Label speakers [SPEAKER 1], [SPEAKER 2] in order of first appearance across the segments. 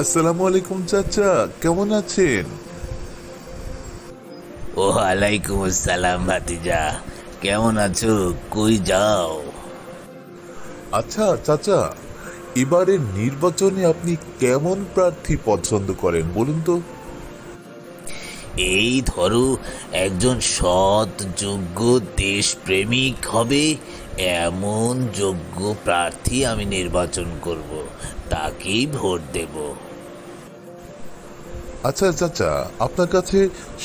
[SPEAKER 1] আসসালামু আলাইকুম চাচা কেমন আছেন?
[SPEAKER 2] ও আলাইকুম আসসালাম ভাতিজা কেমন আছো? কই যাও?
[SPEAKER 1] আচ্ছা চাচা এবারের নির্বাচনে আপনি কেমন প্রার্থী পছন্দ করেন বলুন তো?
[SPEAKER 2] এই ধরো একজন সৎ যোগ্য দেশপ্রেমিক হবে এমন যোগ্য প্রার্থী আমি নির্বাচন করব তাকেই ভোট দেব।
[SPEAKER 1] আচ্ছা চাচা আপনার কাছে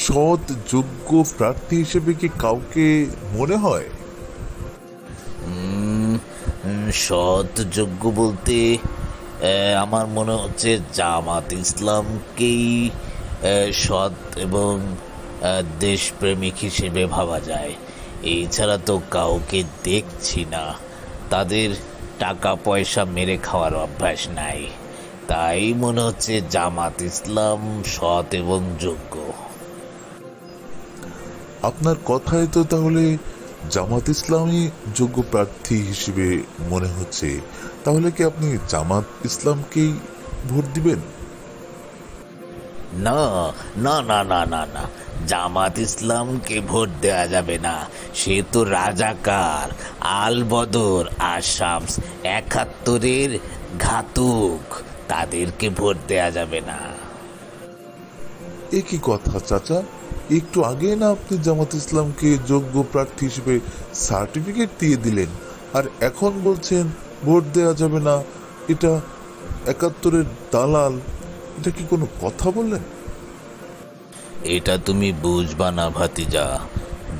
[SPEAKER 1] সৎ, যোগ্য প্রার্থী হিসেবে কি কাউকে মনে হয়?
[SPEAKER 2] সৎ, যোগ্য বলতে আমার মনে হচ্ছে জামাত ইসলামকেই সৎ এবং দেশপ্রেমিক হিসেবে ভাবা যায়। এছাড়া তো কাউকে দেখছি না। তাদের টাকা পয়সা মেরে খাওয়ার অভ্যাস নাই। তাই মনে হচ্ছে জামাত ইসলাম সৎ এবং যোগ্য।
[SPEAKER 1] আপনার কথায় তো তাহলে জামাত ইসলামই যোগ্য প্রার্থী হিসেবে মনে হচ্ছে। তাহলে কি আপনি জামাত ইসলামকেই ভোট দিবেন?
[SPEAKER 2] না না না না না না। জামাত ইসলামকে ভোট দেওয়া যাবে না। সে তো রাজাকার আলবদর আর শামস একাত্তরের ঘাতক। তাদেরকে ভোট দেওয়া যাবে না।
[SPEAKER 1] এ কি কথা চাচা। একটু আগে না আপনি জামাত ইসলামকে যোগ্য প্রার্থী হিসেবে সার্টিফিকেট দিয়ে দিলেন আর এখন বলছেন ভোট দেওয়া যাবে না। এটা একাত্তরের দালাল এটা কি কোনো কথা বললেন?
[SPEAKER 2] এটা তুমি বুঝবা না ভাতিজা।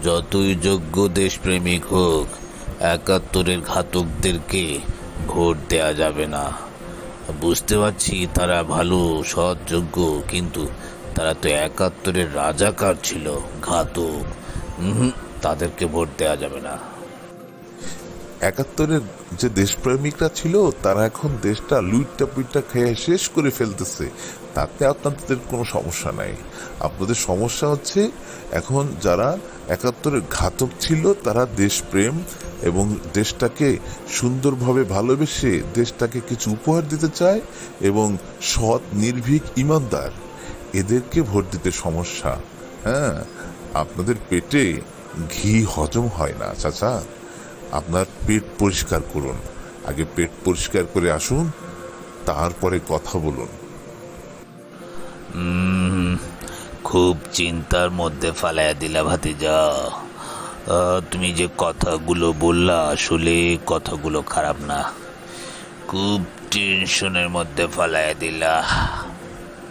[SPEAKER 2] যতই যোগ্য দেশপ্রেমিক হোক একাত্তরের ঘাতকদেরকে ভোট দেয়া যাবে না। বুঝতে পারছি তারা ভালো, সৎ, যোগ্য, কিন্তু তারা তো একাত্তরের রাজাকার ছিল, ঘাতক। তাদেরকে ভোট দেওয়া যাবে না।
[SPEAKER 1] একাত্তরের যে দেশপ্রেমিকরা ছিল, তারা এখন দেশটা লুইটটা পিটটা খেয়ে শেষ করে ফেলতেছে। তাতে আপনাদের কোনো সমস্যা নাই। আপনাদের সমস্যা হচ্ছে, এখন যারা একাত্তরের ঘাতক ছিল তারা দেশপ্রেম এবং দেশটাকে সুন্দরভাবে ভালোবেসে দেশটাকে কিছু উপহার দিতে চায় এবং সৎ, নির্ভীক ইমানদার। এদেরকে ভোট দিতে সমস্যা। হ্যাঁ আপনাদের পেটে ঘি হজম হয় না, চাচা। আপনার পেট পরিষ্কার করুন। আগে পেট পরিষ্কার করে আসুন, তারপরে কথা বলুন।
[SPEAKER 2] খুব চিন্তার মধ্যে ফালাইয়া দিলা ভাতিজা। তুমি যে কথাগুলো বললা, আসলে কথাগুলো খারাপ না। খুব টেনশনের মধ্যে ফালাইয়া দিলা।